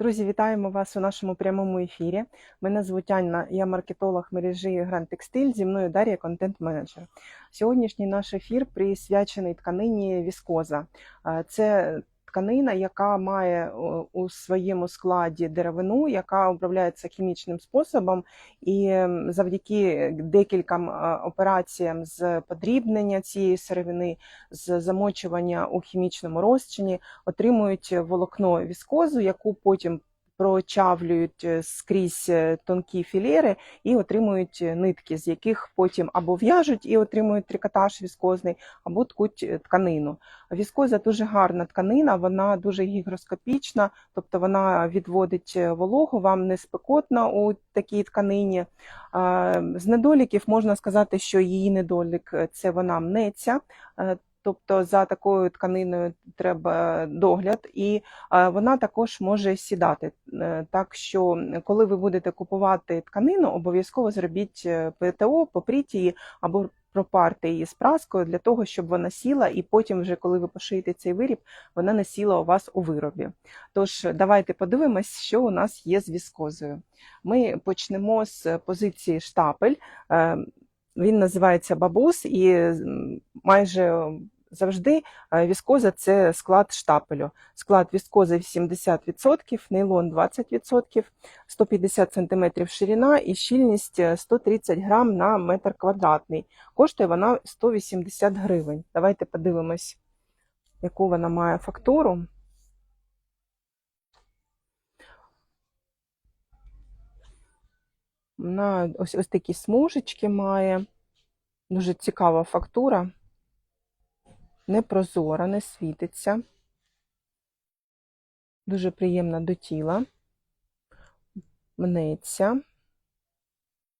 Друзі, вітаємо вас у нашому прямому ефірі. Мене звуть Анна, я маркетолог мережі Гранд Текстиль. Зі мною Дар'я, контент-менеджер. Сьогоднішній наш ефір присвячений тканині віскоза. Е, Це тканина, яка має у своєму складі деревину, яка обробляється хімічним способом, і завдяки декільком операціям з подрібнення цієї сировини, з замочування у хімічному розчині, отримують волокно віскозу, яку потім прочавлюють е, скрізь е, тонкі філери і отримують е, нитки, з яких потім або в'яжуть і отримують трикотаж віскозний, або ткуть тканину. Віскоза дуже гарна тканина, вона дуже гігроскопічна, тобто вона відводить вологу, вам не спекотно у такій тканині. З недоліків можна сказати, що її недолік це вона мнеться. Тобто за такою тканиною треба догляд, і вона також може сідати. Е, Так що, коли ви будете купувати тканину, обов'язково зробіть е, ПТО, попріть її або пропарте її з праскою для того, щоб вона сіла, і потім, вже коли ви пошиєте цей виріб, вона не сіла у вас у виробі. Тож давайте подивимось, що у нас є з віскозою. Ми почнемо з позиції штапель. Е, Він називається бабус, і майже завжди е, віскоза це склад штапелю. Склад віскози 70%, нейлон 20%, 150 см ширина і щільність е, 130 грам на метр квадратний. Коштує вона 180 гривень. Давайте подивимось, яку вона має фактуру. Вона ось, ось такі смужечки має. Дуже цікава фактура. Не прозора, не світиться. Дуже приємна до тіла. Мнеться,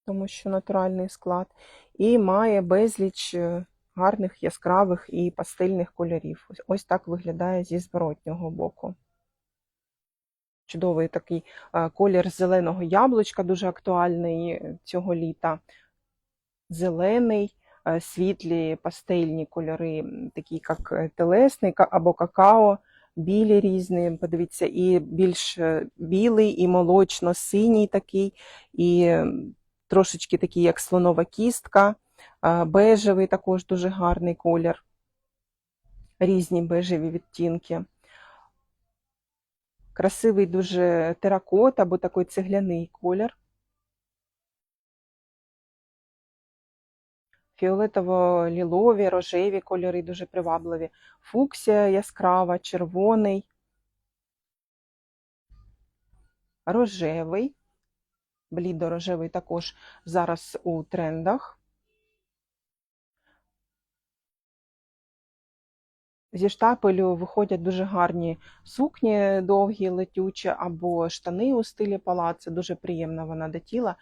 тому що натуральний склад. І має безліч е, гарних яскравих і пастельних кольорів. Ось, так виглядає зі зворотнього боку. Чудовий такий е, колір зеленого яблучка, дуже актуальний е, цього літа. Зелений, світлі пастельні кольори, такі як е, телесний або какао, білі різні. Подивіться, і більш е, білий, і молочно-синій такий, і трошечки такий, як слонова кістка, бежевий також дуже гарний колір, різні бежеві відтінки. Красивий дуже теракот або такий цегляний колір. Фіолетово-лілові, рожеві кольори дуже привабливі. Фуксія яскрава, червоний, рожевий. Блідо-рожевий також зараз у трендах. Зі штапелю виходять дуже гарні сукні довгі, летючі, або штани у стилі палацу. Дуже приємна вона до тіла.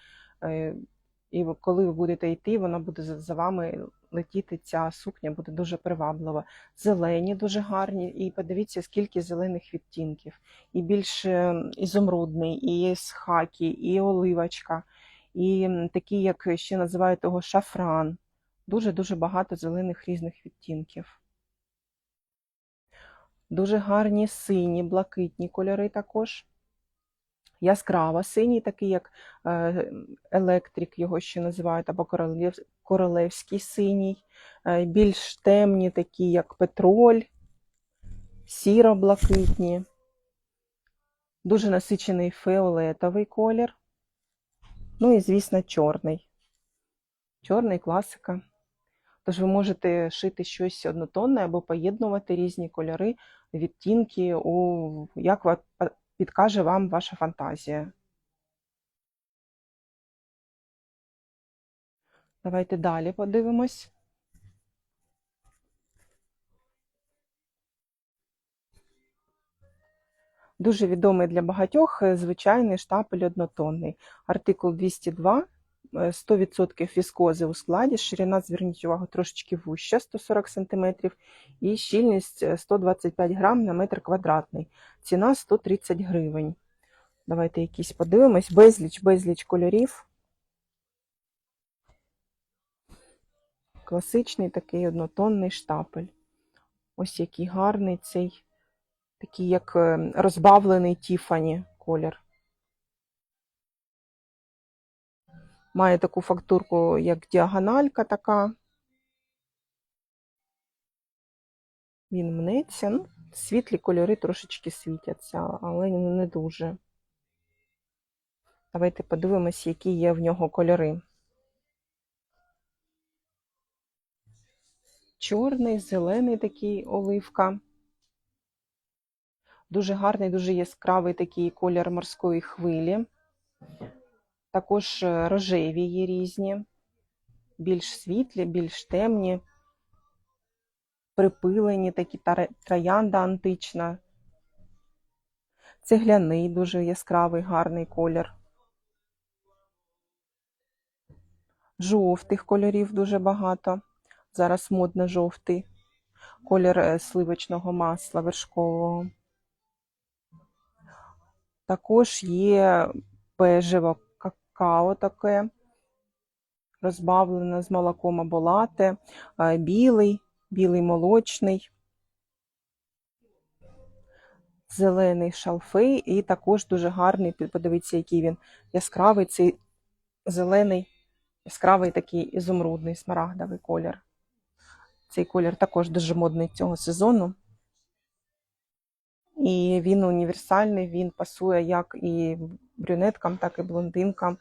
І коли ви будете йти, вона буде за вами летіти. Ця сукня буде дуже приваблива. Зелені дуже гарні. І подивіться, скільки зелених відтінків. І більш е, ізумрудний, і з хакі, і оливочка, і м, такий, як ще називають його шафран. Дуже-дуже багато зелених різних відтінків. Дуже гарні сині, блакитні кольори також. Яскраво синій, такий як е, електрик, його ще називають, або королев, королевський синій, Е, більш темні, такі як петроль, сіро-блакитні, дуже насичений фіолетовий колір. Ну і, звісно, чорний. Чорний класика. Тож ви можете шити щось однотонне або поєднувати різні кольори, відтінки, у, як підкаже вам ваша фантазія. Давайте далі подивимось. Дуже відомий для багатьох е, звичайний штапель однотонний. Артикул 202, е, 100% віскози у складі, ширина, зверніть увагу, трошечки вуща, 140 см, і щільність е, 125 грам на метр квадратний. Ціна 130 гривень. Давайте якісь подивимось. Безліч, безліч кольорів. Класичний такий однотонний штапель. Ось який гарний цей, такий як е, розбавлений Тіфані колір. Має таку фактурку, як діагональка така. Він мнеться. Ну, світлі кольори трошечки світяться, але не дуже. Давайте подивимось, які є в нього кольори. Чорний, зелений такий оливка. Дуже гарний, дуже яскравий такий колір морської хвилі. Також е, рожеві є різні, більш світлі, більш темні, припилені такі троянда антична. Цегляний, дуже яскравий, гарний колір. Жовтих кольорів дуже багато. Зараз модно жовтий. Колір е, сливочного масла вершкового. Також є бежево какао таке, розбавлене з молоком або лате, е, білий, білий молочний, зелений шалфей і також дуже гарний, подивіться, який він яскравий, цей зелений, яскравий такий ізумрудний смарагдовий колір. Цей колір також дуже модний цього сезону. І він універсальний, він пасує як і брюнеткам, так і блондинкам.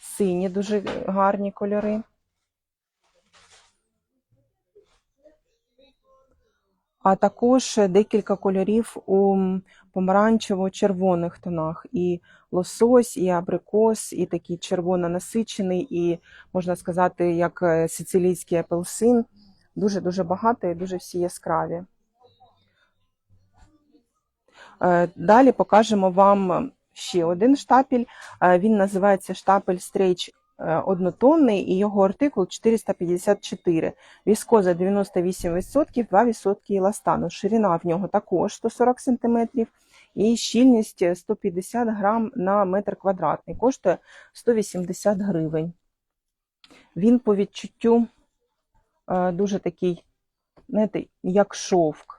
Сині дуже гарні кольори. А також декілька кольорів у помаранчево-червоних тонах. І лосось, і абрикос, і такий червоно-насичений, і, можна сказати, як е, сицилійський апельсин. Дуже-дуже багато і дуже всі яскраві. Е, Далі покажемо вам ще один штапель. Е, Він називається штапель стрейч е, однотонний і його артикул 454. Віскоза 98%, 2% еластану. Ширина в нього також 140 см і щільність 150 грам на метр квадратний. Коштує 180 гривень. Він по відчуттю дуже такий, знаєте, як шовк.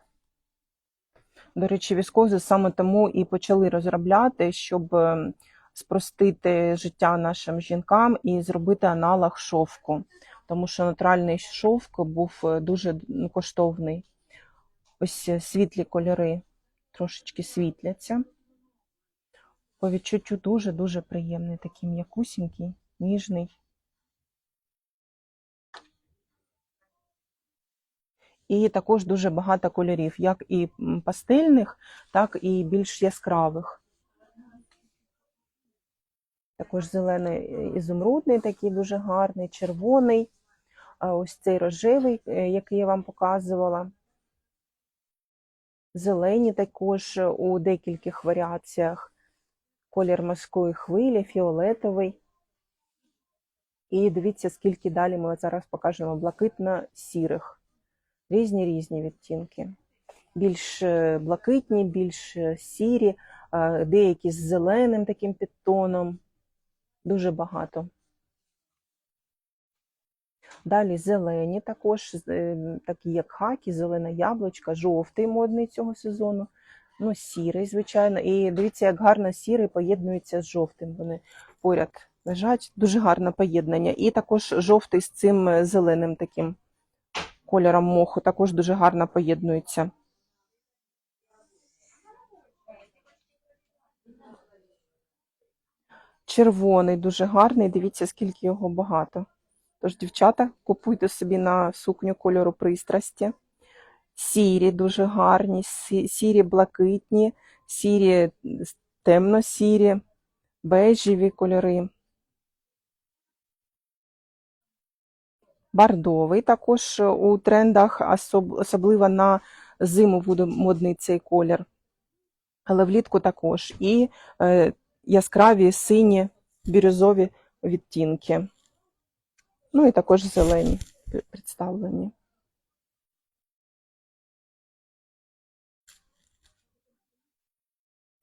До речі, віскози саме тому і почали розробляти, щоб е, спростити життя нашим жінкам і зробити аналог шовку. Тому що натуральний шовк був е, дуже ну, коштовний. Ось е, світлі кольори трошечки світляться. По відчуттю дуже-дуже приємний, такий м'якусінький, ніжний. І також дуже багато кольорів, як і пастельних, так і більш яскравих. Також зелений е, ізумрудний, такий дуже гарний, червоний. Ось цей рожевий, е, який я вам показувала. Зелені також у декількох варіаціях. Колір морської хвилі, фіолетовий. І дивіться, скільки далі ми зараз покажемо блакитно-сірих. Різні різні відтінки. Більш е, блакитні, більш е, сірі, деякі з зеленим таким підтоном. Дуже багато. Далі зелені також, е, такі як хакі, зелена яблучка, жовтий модний цього сезону. Ну, сірий, звичайно. І дивіться, як гарно сірий поєднується з жовтим. Вони поряд лежать. Дуже гарне поєднання. І також жовтий з цим зеленим таким кольором моху також дуже гарно поєднується. Червоний дуже гарний, дивіться, скільки його багато. Тож, дівчата, купуйте собі на сукню кольору пристрасті. Сірі дуже гарні, сірі блакитні, сірі темно-сірі, бежеві кольори. Бордовий також у трендах, особливо на зиму буде модний цей колір. Але влітку також. І е, яскраві сині бірюзові відтінки. Ну і також зелені представлені.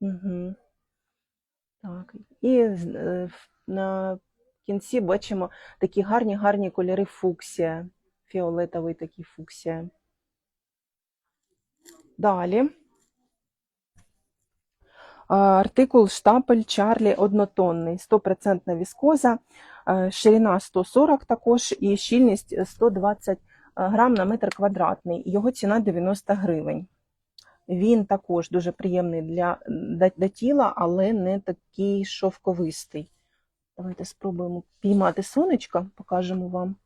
Угу. Так. І е, в- кінці бачимо такі гарні гарні кольори фуксія. Фіолетовий такий фуксія. Далі. Артикул штапель Чарлі однотонний, 100% віскоза, ширина 140 також і щільність 120 грам на метр квадратний. Його ціна 90 гривень. Він також дуже приємний для, для тіла, але не такий шовковистий. Давайте спробуємо піймати сонечко, покажемо вам.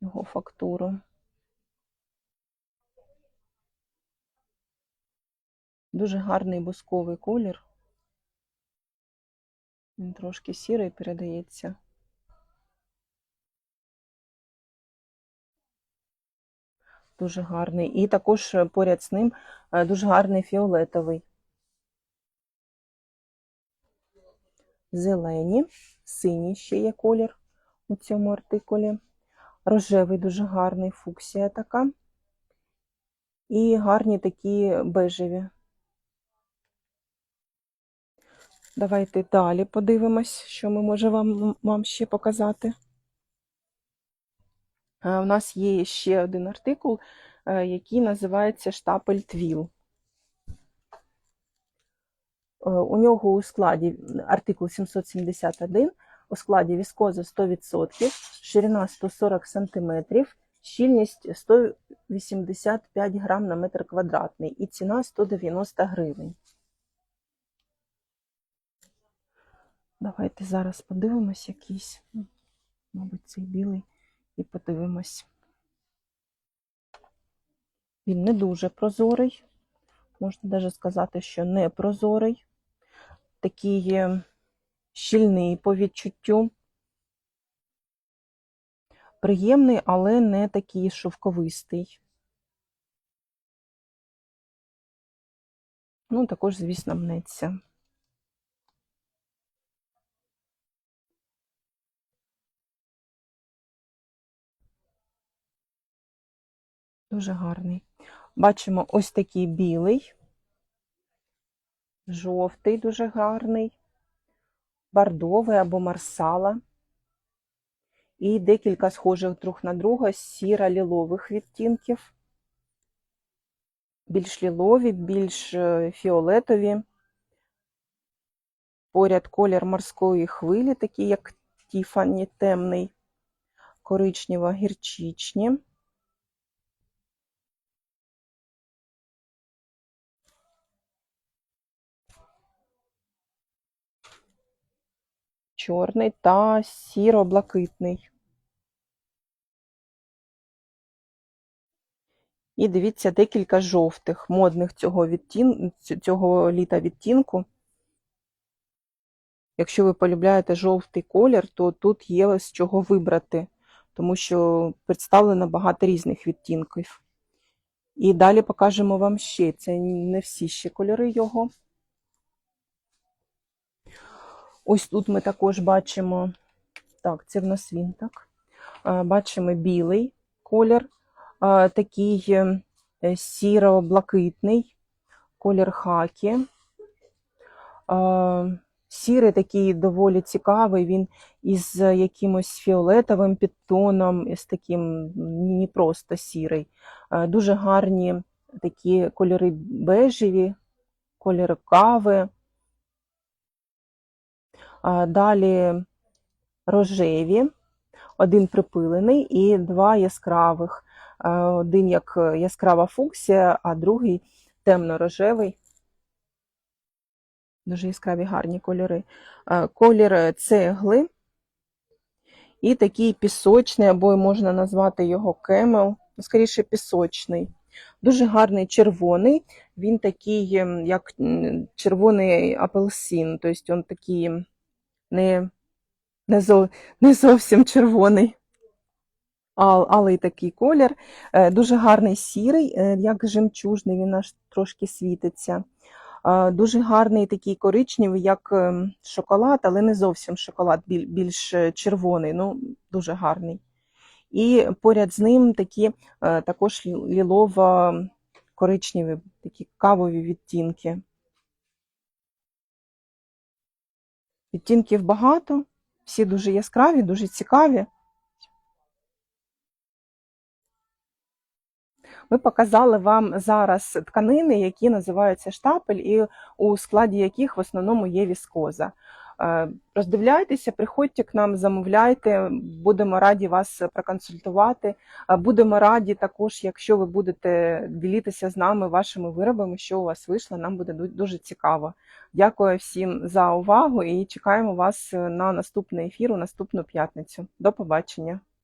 Його фактуру. Дуже гарний бусковий колір. Він трошки сірий передається. Дуже гарний. І також е, поряд з ним е, дуже гарний фіолетовий. Зелені, синій ще є колір у цьому артикулі. Рожевий дуже гарний, фуксія така. І гарні такі бежеві. Давайте далі подивимось, що ми можемо вам, вам ще показати. Е, У нас є ще один артикул, е, який називається штапель твіл. Е, У нього у складі артикул 771, у складі віскоза 100%, ширина 140 см, щільність 185 грам на метр квадратний і ціна 190 гривень. Давайте зараз подивимось якийсь, мабуть, цей білий, і подивимось. Він не дуже прозорий, можна навіть сказати, що не прозорий, такий е, щільний по відчуттю. Приємний, але не такий шовковистий. Ну, також, звісно, мнеться. Дуже гарний. Бачимо ось такий білий, жовтий, дуже гарний, бордовий або марсала. І декілька схожих друг на друга сіро-лілових відтінків. Більш лілові, більш е, фіолетові. Поряд колір морської хвилі, такий як Тіфані темний, коричнево-гірчичні. Чорний та сіро-блакитний. І дивіться, декілька жовтих, модних цього, відтін... цього літа відтінку. Якщо ви полюбляєте жовтий колір, то тут є з чого вибрати, тому що представлено багато різних відтінків. І далі покажемо вам ще. Це не всі ще кольори його. Ось тут ми також бачимо, так, це в нас він так. Бачимо білий колір, такий е, сіро-блакитний, колір хакі. Сірий такий доволі цікавий, він із якимось фіолетовим підтоном, з таким не просто сірий. Дуже гарні такі кольори бежеві, кольори кави. Далі рожеві, один припилений і два яскравих. Один як яскрава фуксія, а другий темно-рожевий. Дуже яскраві гарні кольори. Колір цегли і такий пісочний, або можна назвати його кемел, скоріше пісочний. Дуже гарний червоний, він такий, як червоний апельсин, тобто він такий не не, зо, не зовсім червоний, а, алий такий колір. Е, дуже гарний сірий, е, як жемчужний, він аж трошки світиться. Е, дуже гарний такий коричневий, як шоколад, але не зовсім шоколад, більш червоний, ну дуже гарний. І поряд з ним такі також лілово-коричневі, такі кавові відтінки. Відтінків багато, всі дуже яскраві, дуже цікаві. Ми показали вам зараз тканини, які називаються штапель, і у складі яких в основному є віскоза. Е, Роздивляйтеся, приходьте к нам, замовляйте, будемо раді вас проконсультувати. Е, Будемо раді також, якщо ви будете ділитися з нами вашими виробами, що у вас вийшло, нам буде дуже цікаво. Дякую всім за увагу і чекаємо вас на наступний ефір у наступну п'ятницю. До побачення.